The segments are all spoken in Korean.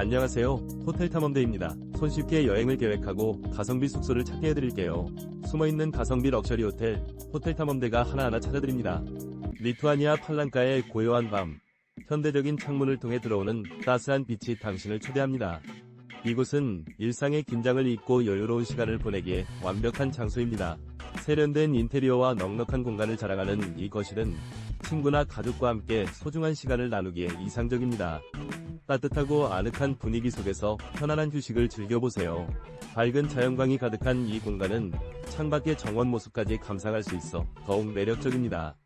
안녕하세요. 호텔 탐험대입니다. 손쉽게 여행을 계획하고 가성비 숙소를 찾게 해드릴게요. 숨어있는 가성비 럭셔리 호텔, 호텔 탐험대가 하나하나 찾아드립니다. 리투아니아 팔랑가의 고요한 밤, 현대적인 창문을 통해 들어오는 따스한 빛이 당신을 초대합니다. 이곳은 일상의 긴장을 잊고 여유로운 시간을 보내기에 완벽한 장소입니다. 세련된 인테리어와 넉넉한 공간을 자랑하는 이 거실은 친구나 가족과 함께 소중한 시간을 나누기에 이상적입니다. 따뜻하고 아늑한 분위기 속에서 편안한 휴식을 즐겨보세요. 밝은 자연광이 가득한 이 공간은 창밖의 정원 모습까지 감상할 수 있어 더욱 매력적입니다.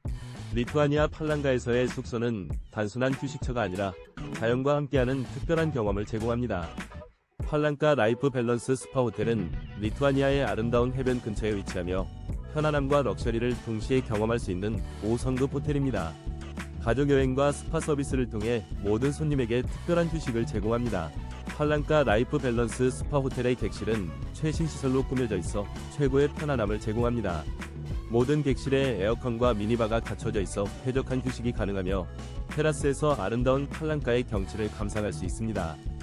리투아니아 팔랑가에서의 숙소는 단순한 휴식처가 아니라 자연과 함께하는 특별한 경험을 제공합니다. 팔랑가 라이프 밸런스 스파 호텔은 리투아니아의 아름다운 해변 근처에 위치하며 편안함과 럭셔리를 동시에 경험할 수 있는 5성급 호텔입니다. 가족 여행과 스파 서비스를 통해 모든 손님에게 특별한 휴식을 제공합니다. 팔랑가 라이프 밸런스 스파 호텔의 객실은 최신 시설로 꾸며져 있어 최고의 편안함을 제공합니다. 모든 객실에 에어컨과 미니바가 갖춰져 있어 쾌적한 휴식이 가능하며 테라스에서 아름다운 팔랑가의 경치를 감상할 수 있습니다.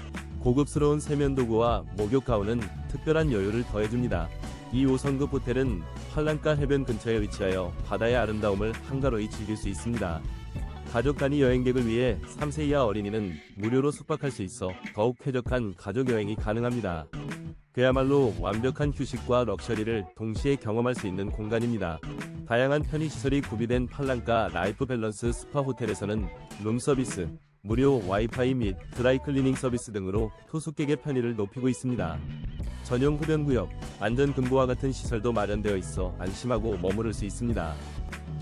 고급스러운 세면 도구와 목욕 가운은 특별한 여유를 더해줍니다. 이 5성급 호텔은 팔랑가 해변 근처에 위치하여 바다의 아름다움을 한가로이 즐길 수 있습니다. 가족 단위 여행객을 위해 3세 이하 어린이는 무료로 숙박할 수 있어 더욱 쾌적한 가족 여행이 가능합니다. 그야말로 완벽한 휴식과 럭셔리를 동시에 경험할 수 있는 공간입니다. 다양한 편의시설이 구비된 팔랑가 라이프 밸런스 스파 호텔에서는 룸 서비스, 무료 와이파이 및 드라이 클리닝 서비스 등으로 투숙객의 편의를 높이고 있습니다. 전용 흡연구역, 안전금보와 같은 시설도 마련되어 있어 안심하고 머무를 수 있습니다.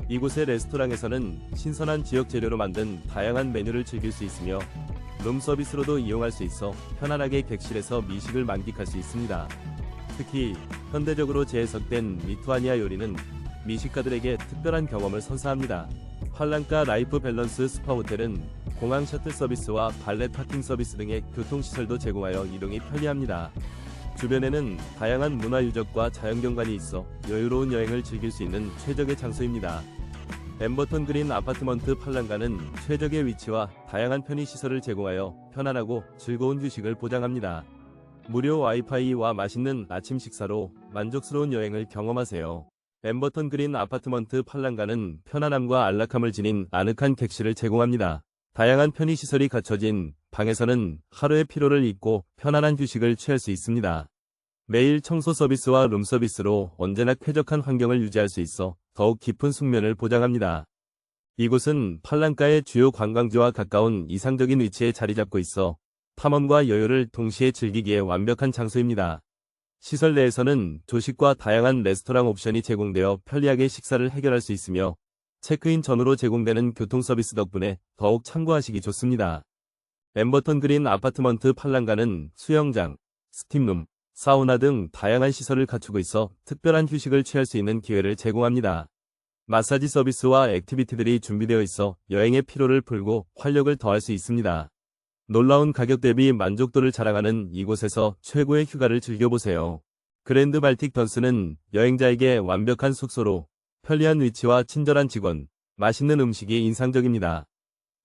이곳의 레스토랑에서는 신선한 지역 재료로 만든 다양한 메뉴를 즐길 수 있으며 룸 서비스로도 이용할 수 있어 편안하게 객실에서 미식을 만끽할 수 있습니다. 특히 현대적으로 재해석된 리투아니아 요리는 미식가들에게 특별한 경험을 선사합니다. 팔랑가 라이프 밸런스 스파 호텔은 공항 셔틀 서비스와 발렛 파킹 서비스 등의 교통시설도 제공하여 이동이 편리합니다. 주변에는 다양한 문화 유적과 자연경관이 있어 여유로운 여행을 즐길 수 있는 최적의 장소입니다. 엠버턴 그린 아파트먼트 팔랑가는 최적의 위치와 다양한 편의시설을 제공하여 편안하고 즐거운 휴식을 보장합니다. 무료 와이파이와 맛있는 아침 식사로 만족스러운 여행을 경험하세요. 엠버턴 그린 아파트먼트 팔랑가는 편안함과 안락함을 지닌 아늑한 객실을 제공합니다. 다양한 편의시설이 갖춰진 방에서는 하루의 피로를 잊고 편안한 휴식을 취할 수 있습니다. 매일 청소 서비스와 룸 서비스로 언제나 쾌적한 환경을 유지할 수 있어 더욱 깊은 숙면을 보장합니다. 이곳은 팔랑가의 주요 관광지와 가까운 이상적인 위치에 자리 잡고 있어 탐험과 여유를 동시에 즐기기에 완벽한 장소입니다. 시설 내에서는 조식과 다양한 레스토랑 옵션이 제공되어 편리하게 식사를 해결할 수 있으며 체크인 전후로 제공되는 교통 서비스 덕분에 더욱 참고하시기 좋습니다. 엠버턴 그린 아파트먼트 팔랑가는 수영장, 스팀룸, 사우나 등 다양한 시설을 갖추고 있어 특별한 휴식을 취할 수 있는 기회를 제공합니다. 마사지 서비스와 액티비티들이 준비되어 있어 여행의 피로를 풀고 활력을 더할 수 있습니다. 놀라운 가격 대비 만족도를 자랑하는 이곳에서 최고의 휴가를 즐겨보세요. 그랜드 발틱 던스는 여행자에게 완벽한 숙소로 편리한 위치와 친절한 직원, 맛있는 음식이 인상적입니다.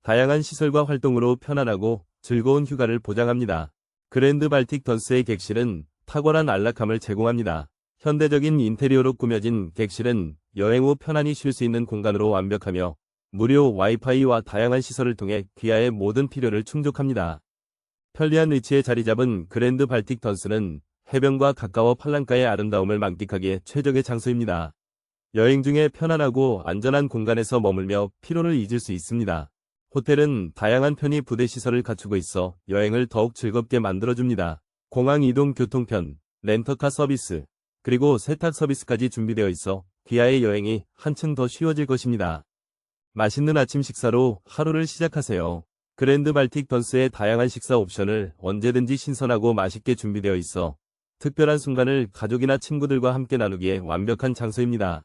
다양한 시설과 활동으로 편안하고 즐거운 휴가를 보장합니다. 그랜드 발틱 던스의 객실은 탁월한 안락함을 제공합니다. 현대적인 인테리어로 꾸며진 객실은 여행 후 편안히 쉴 수 있는 공간으로 완벽하며 무료 와이파이와 다양한 시설을 통해 귀하의 모든 필요를 충족합니다. 편리한 위치에 자리 잡은 그랜드 발틱 던스는 해변과 가까워 팔랑가의 아름다움을 만끽하기에 최적의 장소입니다. 여행 중에 편안하고 안전한 공간에서 머물며 피로를 잊을 수 있습니다. 호텔은 다양한 편의 부대 시설을 갖추고 있어 여행을 더욱 즐겁게 만들어줍니다. 공항 이동 교통편, 렌터카 서비스, 그리고 세탁 서비스까지 준비되어 있어 귀하의 여행이 한층 더 쉬워질 것입니다. 맛있는 아침 식사로 하루를 시작하세요. 그랜드 발틱 던스의 다양한 식사 옵션을 언제든지 신선하고 맛있게 준비되어 있어 특별한 순간을 가족이나 친구들과 함께 나누기에 완벽한 장소입니다.